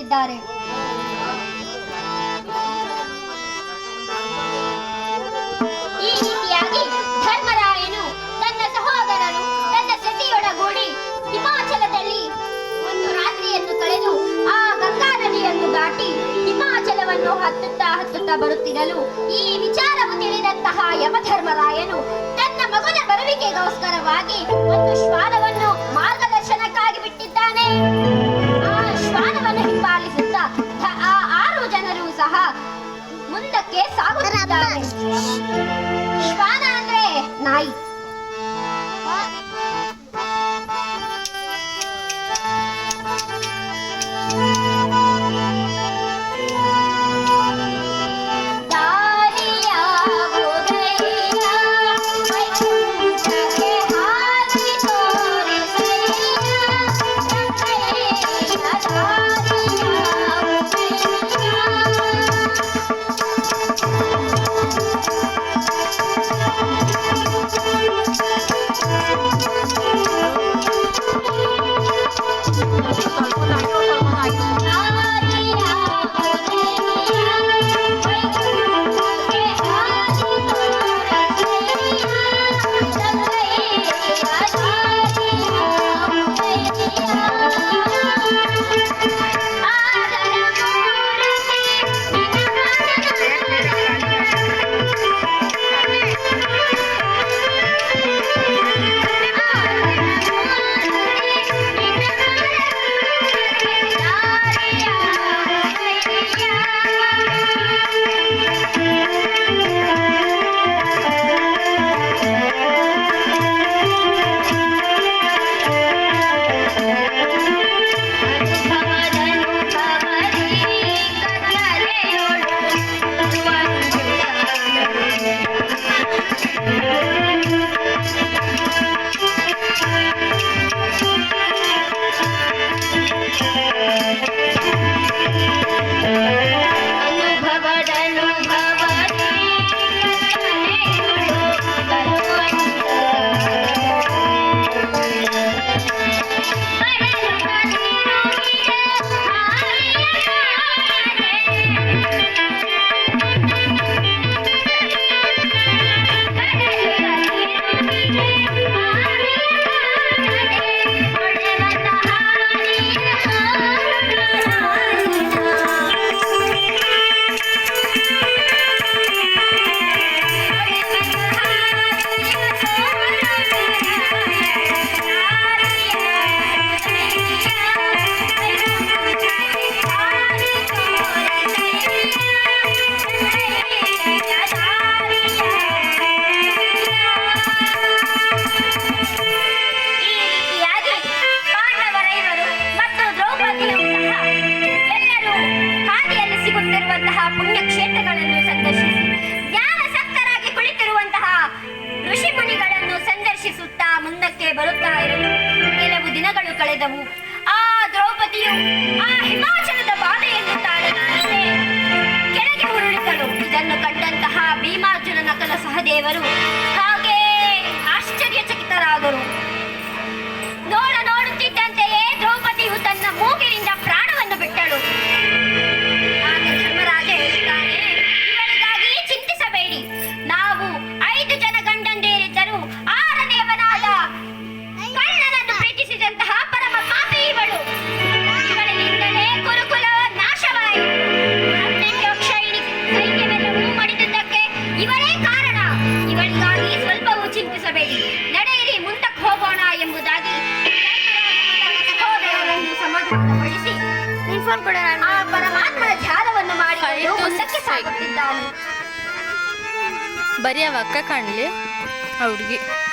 ಆಯೋಜಿಸಿದ್ದಾರೆ ಈ ರೀತಿಯಾಗಿ ಧರ್ಮರಾಯನು ತನ್ನ ಸಹೋದರರು, ತನ್ನ ಸತಿಯೊಡಗೂಡಿ ಹಿಮಾಚಲದಲ್ಲಿ ಒಂದು ರಾತ್ರಿಯನ್ನು ಕಳೆದು ಆ ಗಂಗಾ ನದಿಯನ್ನು ದಾಟಿ ಹಿಮಾಚಲವನ್ನು ಹತ್ತುತ್ತಾ ಹತ್ತುತ್ತಾ ಬರುತ್ತಿರಲು ಈ ವಿಚಾರವು ತಿಳಿದಂತಹ ಯಮಧರ್ಮರಾಯನು ತನ್ನ ಮಗನ ಬರುವಿಕೆಗೋಸ್ಕರವಾಗಿ ಒಂದು ಶ್ವಾನವನ್ನು ಮಾರ್ಗದರ್ಶನಕ್ಕಾಗಿ ಬಿಟ್ಟಿದ್ದಾನೆ. Thank you. ಬರೀ ಅವಕ್ಕ ಕಾಣಲಿ? ಅವ್ರಿಗೆ.